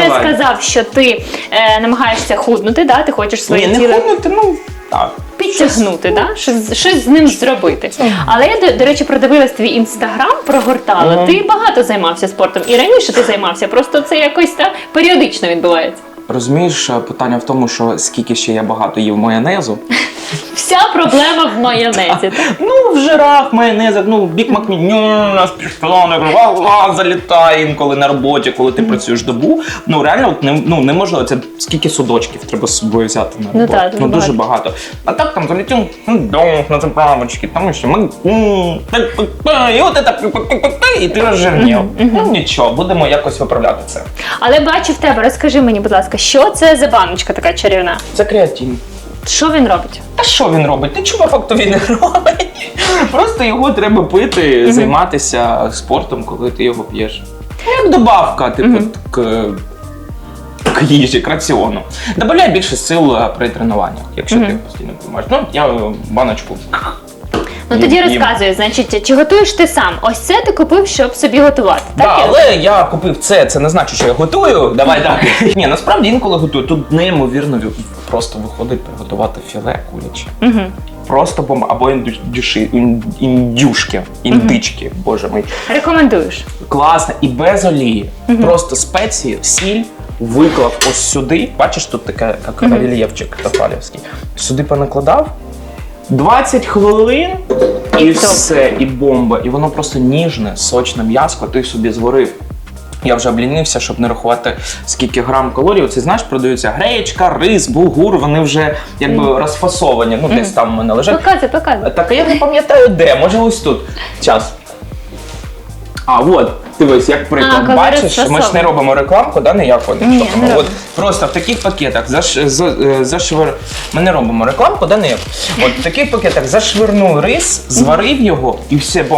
вже Давай. сказав, що ти е, намагаєшся худнути, да? ти хочеш своє Ні, не тіло худнути, ну так. підтягнути, да? щось, щось з ним зробити. Але я, до, до речі, продивилась твій інстаграм, прогортала. Ти багато займався спортом. І раніше ти займався, просто це якось та, періодично відбувається. Розумієш, е, питання в тому, що скільки ще я багато їв майонезу. Вся проблема в майонезі. Ну, в жирах, майонезах, ну, бік нас пішло, не залітає інколи на роботі, коли ти працюєш добу. Ну, реально, от не, ну, неможливо. Це скільки судочків треба з собою взяти на Ну, роботу. ну дуже багато. А так там залетів ну, на заправочки, тому що ми. І от це і ти розжирнів. Ну нічого, будемо якось виправляти це. Але бачу в тебе, розкажи мені, будь ласка, що це за баночка така чарівна? Це креатин. Що він робить? Та що він робить? Нічого факту він не робить. Просто його треба пити, займатися спортом, коли ти його п'єш. Ну, Як добавка, типу, к, к їжі, к раціону. Добавляй більше сил е, при тренуваннях, якщо ти постійно приймаєш. Ну, я е, баночку. Ну тоді їм. розказуй, значить, чи готуєш ти сам? Ось це ти купив, щоб собі готувати. Так, Так, я але я купив це, це не значить, що я готую. Давай так. Ні, насправді інколи готую. Тут неймовірно просто виходить приготувати філе куряче. Мгм. Просто бомба або індюші, ін- індюшки, індички, боже мій. Рекомендуєш. Класно і без олії. Просто спеції, сіль. Виклав ось сюди. Бачиш, тут таке як рельєфчик тофалівський. Сюди понакладав. 20 хвилин і, все, і бомба. І воно просто ніжне, сочне м'яско, ти собі зварив. Я вже облінився, щоб не рахувати скільки грам калорій. Оце знаєш, продаються гречка, рис, бугур. вони вже якби розфасовані. Ну, десь там у мене лежать. Показуй, показуй. Так я не пам'ятаю де, може ось тут. Час. А, от, дивись, як приклад. А, Бачиш, ми ж не робимо рекламку, да, ніяку. Ні, Тобто, не от просто в таких пакетах заш, з, е, зашвир... Ми не робимо рекламку, да, ніяку. От в таких пакетах зашвирнув рис, зварив його і все бомба.